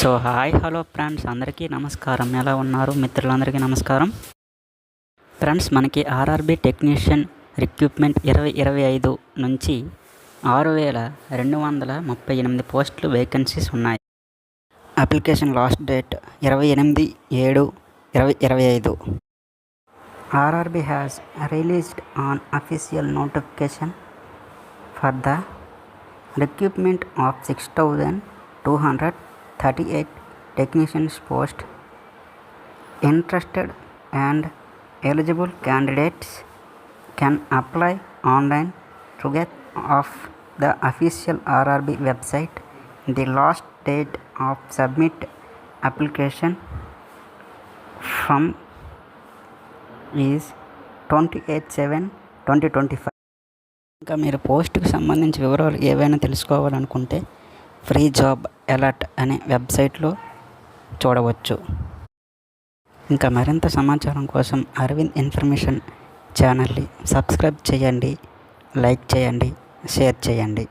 So hi hello friends అందరికీ నమస్కారం. ఎలా ఉన్నారు మిత్రులందరికీ నమస్కారం? ఫ్రెండ్స్ మనకి ఆర్ఆర్బి టెక్నీషియన్ రిక్రూట్మెంట్ ఇరవై ఇరవై ఐదు నుంచి ఆరు వేల రెండు వందల ముప్పై ఎనిమిది పోస్టులు వేకెన్సీస్ ఉన్నాయి. అప్లికేషన్ లాస్ట్ డేట్ ఇరవై ఎనిమిది ఏడు ఇరవై ఇరవై ఐదు. RRB has released an official notification for the recruitment of six thousand two hundred thirty eight technicians post interested and eligible candidates can apply online together of the official RRB website the last date of submit application from is twenty eight seven twenty twenty five ఇంకా మీరు పోస్ట్కి సంబంధించి వివరాలు ఏవైనా తెలుసుకోవాలనుకుంటే free job alert అనే వెబ్సైట్లో చూడవచ్చు. ఇంకా మరింత సమాచారం కోసం అరవింద్ ఇన్ఫర్మేషన్ ఛానల్ని సబ్స్క్రైబ్ చేయండి లైక్ చేయండి షేర్ చేయండి.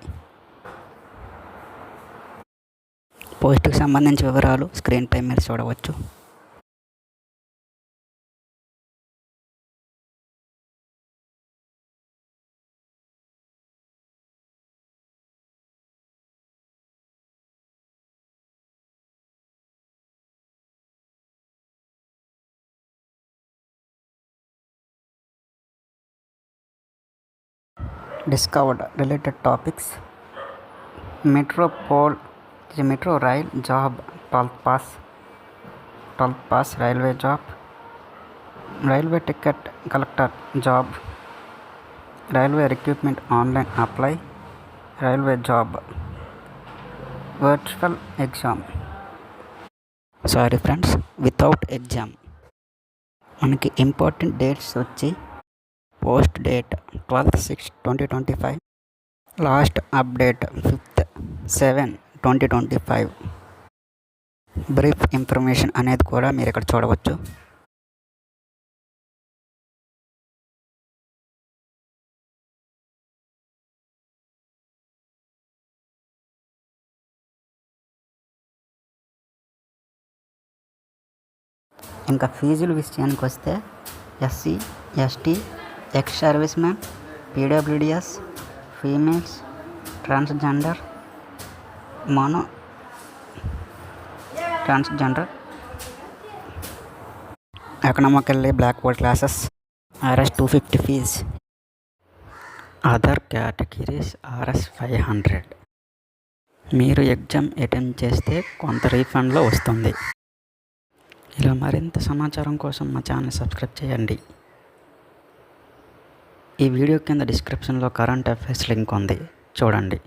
పోస్ట్కి సంబంధించి వివరాలు స్క్రీన్ టైం మీరు చూడవచ్చు. Discovered related topics metro pole metro rail job twelfth pass twelfth pass railway job railway ticket collector job railway recruitment online apply railway job virtual exam sorry friends without exam మనకి important dates వచ్చి post date twelfth six twenty twenty five. Last update fifth seven twenty twenty five. Brief information అనేది కూడా మీరు ఇక్కడ చూడవచ్చు. ఇంకా ఫీజుల విషయానికి వస్తే SC ST ex service man PWDs females transgender mono transgender economically backward classes RS two fifty fees other categories RS five hundred మీరు ఎగ్జామ్ అటెండ్ చేస్తే కొంత రీఫండ్లో వస్తుంది. ఇలా మరింత సమాచారం కోసం మా ఛానల్ సబ్స్క్రైబ్ చేయండి. ఈ వీడియో కింద డిస్క్రిప్షన్లో కరెంట్ అఫైర్స్ లింక్ ఉంది. చూడండి.